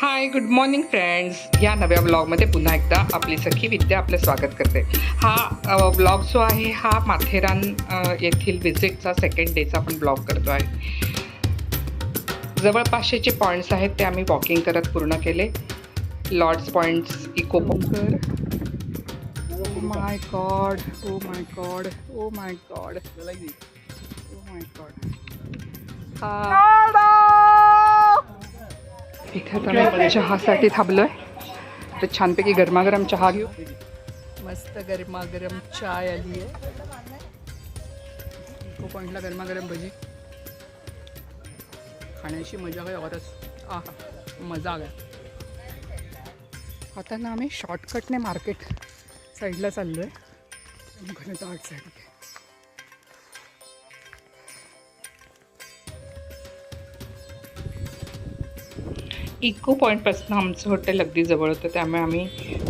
Hi good morning friends या नव्या ब्लॉगमध्ये पुन्हा एकदा आपली सखी विद्या आपलं स्वागत करते. हा ब्लॉग जो आहे हा माथेरान येथील विजिटचा सेकंड डेचा आपण ब्लॉग करतो आहे जवळपासचे जे पॉईंट्स आहेत ते आम्ही वॉकिंग करत पूर्ण केले. लॉर्ड्स पॉईंट्स इको पॉकर ओ my god oh my god oh my god oh my god इथे आता आम्ही चहासाठी थांबलो आहे तर छानपैकी गरमागरम चहा घेऊ. मस्त गरमागरम चाय आली आहे. इको पॉईंटला गरमागरम भजी. खाण्याची मजा काय औरच. आहा मजा काय आता ना आम्ही शॉर्टकटने मार्केट साईडला चाललो आहे घनता आठ साईड इको पॉईंटपासून आमचं हॉटेल अगदी जवळ होतं त्यामुळे आम्ही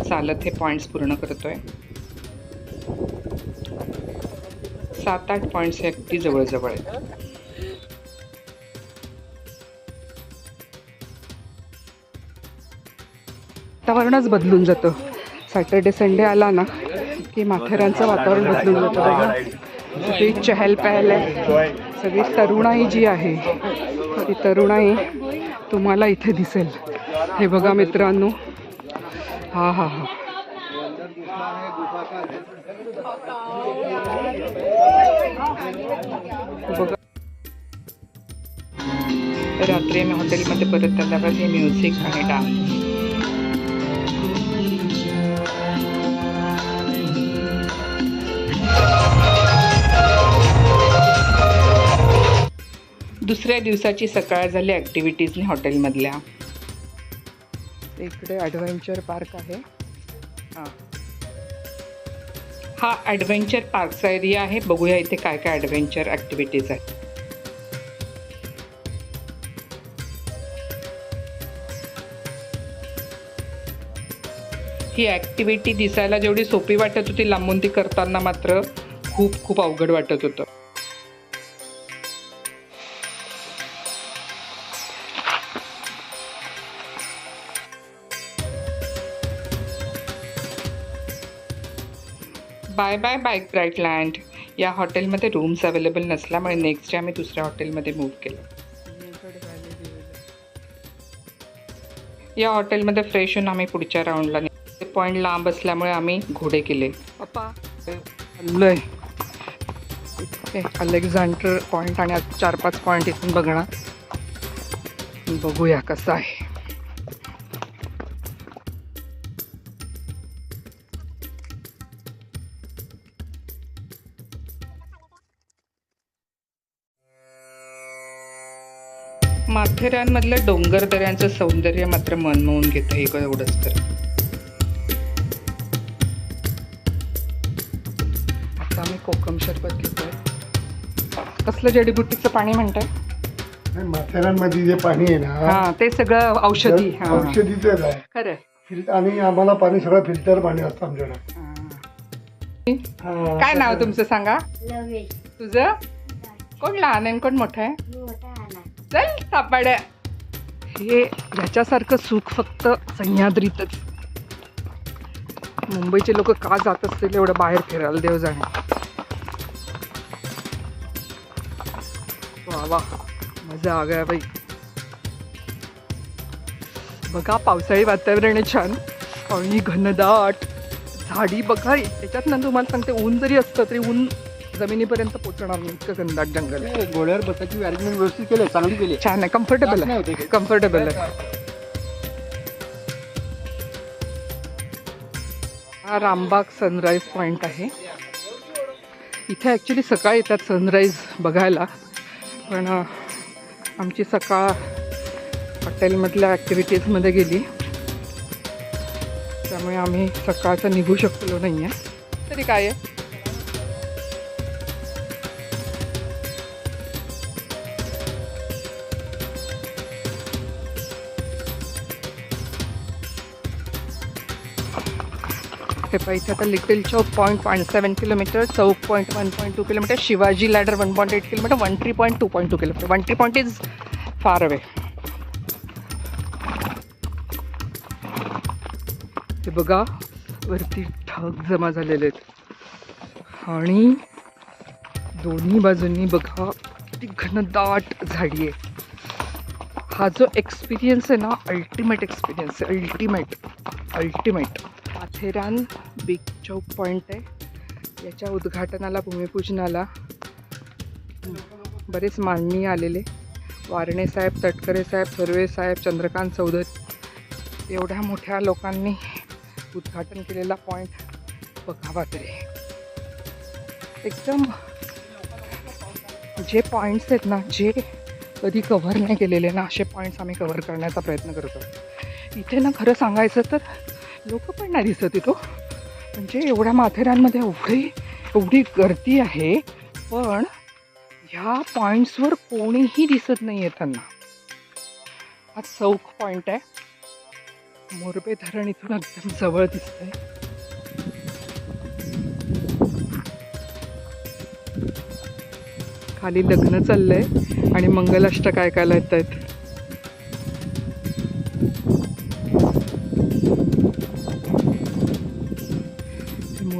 चालत हे पॉईंट्स पूर्ण करतो आहे सात आठ पॉईंट्स हे अगदी जवळजवळ आहेत. वातावरणच बदलून जातं. सॅटर्डे संडे आला ना की माथेरानचं वातावरण बदलून जातं बघा. सगळी चहल पहल आहे. सगळी तरुणाई जी आहे ती तरुणाई तुम्हाला इथे दिसेल. हे बघा मित्रांनो. हा हा हा. बघा. रात्री आम्ही हॉटेलमध्ये परत हे म्युझिक आणि डान्स दुसऱ्या दिवसाची सकाळ झाली ॲक्टिव्हिटीजने हॉटेलमधल्या इकडे ॲडव्हेंचर पार्क आहे. हां. हा ॲडव्हेंचर पार्कचा एरिया आहे. बघूया इथे काय काय ॲडव्हेंचर ॲक्टिव्हिटीज आहेत. ही ॲक्टिव्हिटी दिसायला जेवढी सोपी वाटत होती लांबून ती करताना मात्र खूप खूप अवघड वाटत होतं. Bye bye Byke Bright Land या हॉटेलमध्ये रूम्स अवेलेबल नसल्यामुळे नेक्स्ट डे आम्ही दुसऱ्या हॉटेलमध्ये मूव्ह केलं. या हॉटेलमध्ये फ्रेश होऊन आम्ही पुढच्या राऊंडला पॉईंट लांब असल्यामुळे आम्ही घोडे केले. अलेक्झांडर पॉईंट आणि चार पाच पॉईंट इथून बघणार. बघूया कसं आहे. माथेरानमधलं डोंगर दऱ्यांचं सौंदर्य मात्र मनमोहून घेतं हे एवढंच तर. आता आम्ही कोकम शरबत घेतोय. कसलं जडीबुटीचं पाणी म्हणताय? माथेरानमध्ये जे पाणी आहे ना हा ते सगळं औषधी. तर हा. औषधीचंच आहे. खरं. आणि आम्हाला पाणी सगळं फिल्टर पाणी असतं आमच्याकडे. हा. काय नाव तुमचं सांगा? तुझं? कोण लहान आहे आणि कोण मोठं आहे? चल सापाड्या हे याच्यासारखं सुख फक्त सह्याद्रीतच. मुंबईचे लोक का जात असतील एवढं बाहेर फिरायला देव जाणे वा वा मजा आ गया बाई. बघा पावसाळी वातावरण आहे छान. पाणी घनदाट. झाडी बघा त्याच्यात ना तुम्हाला सांगते ऊन जरी असतं तरी ऊन जमिनीपर्यंत पोचणार नाही. इतकं घनदाट जंगल आहे. घोड्यावर बसायची अरेंजमेंट व्यवस्थित केली चांगली केली छान आहे. कम्फर्टेबल नाही आहे. कम्फर्टेबल आहे. हा रामबाग सनराईज पॉईंट आहे. इथे ॲक्च्युली सकाळी येतात सनराईज बघायला. पण अ, आमची सकाळ हॉटेलमधल्या ॲक्टिव्हिटीजमध्ये गेली. त्यामुळे आम्ही सकाळचं निघू शकलो नाही आहे तरी काय आहे? आहे पाहिजे इथे आता little Chowk point point seven kilometre Chowk point one point two kilometre Shivaji ladder one point eight kilometre one three point two point two kilometre one three point is far away हे बघा वरती ढग जमा झालेले आहेत. आणि दोन्ही बाजूंनी बघा किती घनदाट झाडी आहे. हा जो एक्सपिरियन्स आहे ना अल्टिमेट एक्सपिरियन्स आहे ultimate ultimate Matheran big Chowk point आहे. याच्या उद्घाटनाला भूमिपूजनाला बरेच माननीय आलेले. वारणे साहेब तटकरे साहेब सर्वे साहेब चंद्रकांत चौधरी एवढ्या मोठ्या लोकांनी उद्घाटन केलेला पॉईंट बघावा तरी. एकदम जे पॉईंट्स आहेत ना जे कधी कव्हर नाही केलेले ना असे पॉईंट्स आम्ही कव्हर करण्याचा प्रयत्न करतो. इथे ना खरं सांगायचं तर लोक पण नाही दिसत इथं. म्हणजे एवढ्या माथेरानमध्ये एवढी एवढी गर्दी आहे पण ह्या पॉईंट्सवर कोणीही दिसत नाही त्यांना. हा चौक पॉईंट आहे. मोरबे धरण इथून एकदम जवळ दिसतंय. खाली लग्न चाललंय आणि मंगलाष्ट काय काय येत आहेत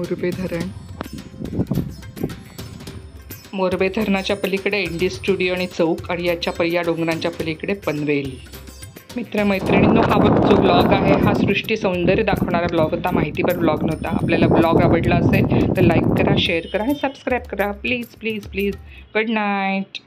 मोरबे धरण मोरबे धरणाच्या पलीकडे इंडी स्टुडिओ आणि चौक आणि याच्या पली या डोंगरांच्या पलीकडे पनवेल. मित्रमैत्रिणींनो हा जो ब्लॉग आहे हा सृष्टी सौंदर्य दाखवणारा ब्लॉग होता. माहितीपर ब्लॉग नव्हता. आपल्याला ब्लॉग आवडला असेल तर लाईक करा शेअर करा आणि सबस्क्राईब करा. Please please please good night